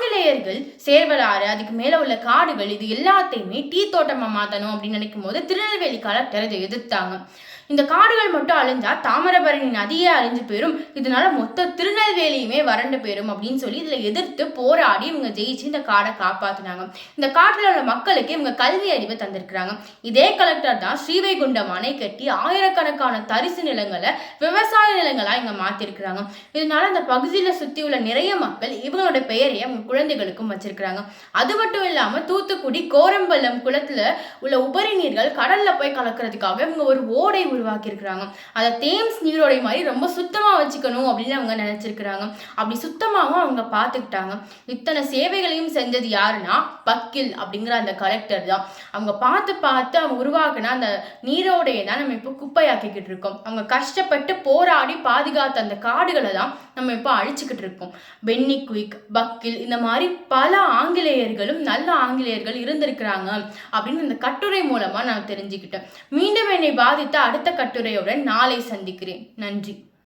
ஆங்கிலேயர்கள் சேர்வலாறு அதுக்கு மேலே உள்ள காடுகள் இது எல்லாத்தையுமே டீ தோட்டமாக மாற்றணும் அப்படின்னு நினைக்கும் போது திருநெல்வேலி கலெக்டர் இதை எதிர்த்தாங்க. இந்த காடுகள் மட்டும் அழிஞ்சா தாமிரபரணி நதியே அழிஞ்சு போயிடும் இதனால மொத்த திருநெல்வேலியுமே வறண்டு போயிடும் அப்படின்னு சொல்லி இதில் எதிர்த்து போராடி இவங்க ஜெயிச்சு இந்த காடை காப்பாத்துனாங்க. இந்த காட்டில் உள்ள மக்களுக்கு இவங்க கல்வி அறிவை தந்திருக்கிறாங்க. இதே கலெக்டர் தான் ஸ்ரீவைகுண்டம் அணை கட்டி ஆயிரக்கணக்கான தரிசு நிலங்களை விவசாய நிலங்களா இங்க மாத்திருக்கிறாங்க. இதனால இந்த பகுதியில சுற்றி உள்ள நிறைய மக்கள் இவங்களோட பெயரை அவங்க குழந்தைகளுக்கும் வச்சிருக்கிறாங்க. அது மட்டும் இல்லாம தூத்துக்குடி கோரம்பள்ளம் குளத்துல உள்ள உபரி நீர்கள் கடல்ல போய் கலக்கிறதுக்காக இவங்க ஒரு ஓடை உருவாக்கியிருக்கிறாங்க. அதை தேம்ஸ் நீரோடை மாதிரி ரொம்ப சுத்தமா வச்சுக்கணும் அப்படின்னு அவங்க நினைச்சிருக்கிறாங்க. அப்படி சுத்தமாகவும் அவங்க பார்த்துக்கிட்டாங்க. இத்தனை சேவைகளையும் செஞ்சது யாருன்னா பக்கில் அப்படிங்கிற அந்த கலெக்டர் தான். அவங்க பார்த்து பார்த்து அவங்க உருவாக்குன அந்த நீரோடையை தான் நம்ம இப்போ குப்பையாக்கிக்கிட்டு இருக்கோம். அவங்க கஷ்டப்பட்டு போராடி பாதுகாத்த அந்த காடுகளை தான் நம்ம இப்போ அழிச்சுக்கிட்டு இருக்கோம். பென்னி குயிக் பக்கில் இந்த மாதிரி பல ஆங்கிலேயர்களும் நல்ல ஆங்கிலேயர்கள் இருந்திருக்கிறாங்க அப்படின்னு இந்த கட்டுரை மூலமாக நான் தெரிஞ்சுக்கிட்டேன். மீண்டும் என்னை பாதித்த அடுத்த கட்டுரையுடன் நாளை சந்திக்கிறேன். நன்றி.